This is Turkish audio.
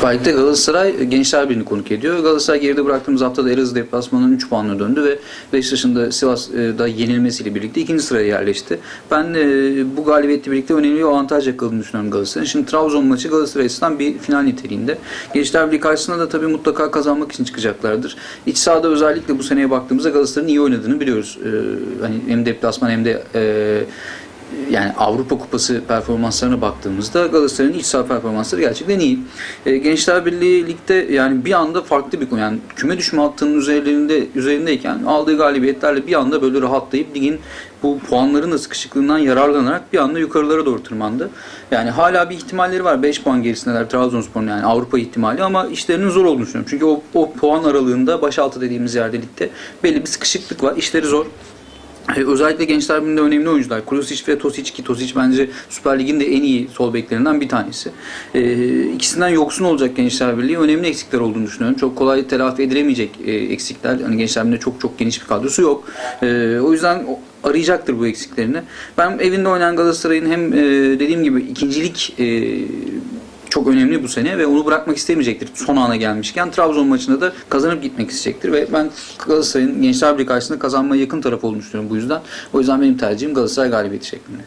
Süper Galatasaray Gençler Birliği'ni konuk ediyor. Galatasaray geride bıraktığımız haftada Elazığ deplasmanının 3 puanla döndü ve Beşiktaş'ın da Sivas'da yenilmesiyle birlikte ikinci sıraya yerleşti. Ben e, bu galibiyetle birlikte önemli bir avantaj yakaladığını düşünüyorum Galatasaray'ın. Şimdi Trabzon maçı Galatasaray açısından bir final niteliğinde. Gençler Birliği karşısında da tabii mutlaka kazanmak için çıkacaklardır. İç sahada özellikle bu seneye baktığımızda Galatasaray'ın iyi oynadığını biliyoruz. E, hani hem deplasman hem de e, yani Avrupa Kupası performanslarına baktığımızda Galatasaray'ın iç saha performansları gerçekten iyi. E, Gençler Birliği ligde yani bir anda farklı bir konu. Yani küme düşme hattının üzerinde üzerindeyken aldığı galibiyetlerle bir anda böyle rahatlayıp ligin bu puanların da sıkışıklığından yararlanarak bir anda yukarılara doğru tırmandı. Yani hala bir ihtimalleri var. 5 puan gerisindeler Trabzonspor'un yani Avrupa ihtimali ama işlerinin zor olduğunu düşünüyorum. Çünkü o, o puan aralığında baş altı dediğimiz yerde ligde belli bir sıkışıklık var. İşleri zor. E, Özellikle Gençler Birliği'nde önemli oyuncular. Krosic ve Tosic ki Tosic bence Süper Lig'in de en iyi sol beklerinden bir tanesi. E, ikisinden yoksun olacak Gençler Birliği önemli eksikler olduğunu düşünüyorum. Çok kolay telafi edilemeyecek e, eksikler. Hani Gençler Birliği'nde çok çok geniş bir kadrosu yok. E, o yüzden arayacaktır bu eksiklerini. Ben evinde oynayan Galatasaray'ın hem e, dediğim gibi ikincilik e, çok önemli bu sene ve onu bırakmak istemeyecektir son ana gelmişken. Trabzon maçında da kazanıp gitmek isteyecektir ve ben Galatasaray'ın Gençler Birliği karşısında kazanmaya yakın taraf olduğunu bu yüzden. O yüzden benim tercihim Galatasaray galibiyeti şeklinde.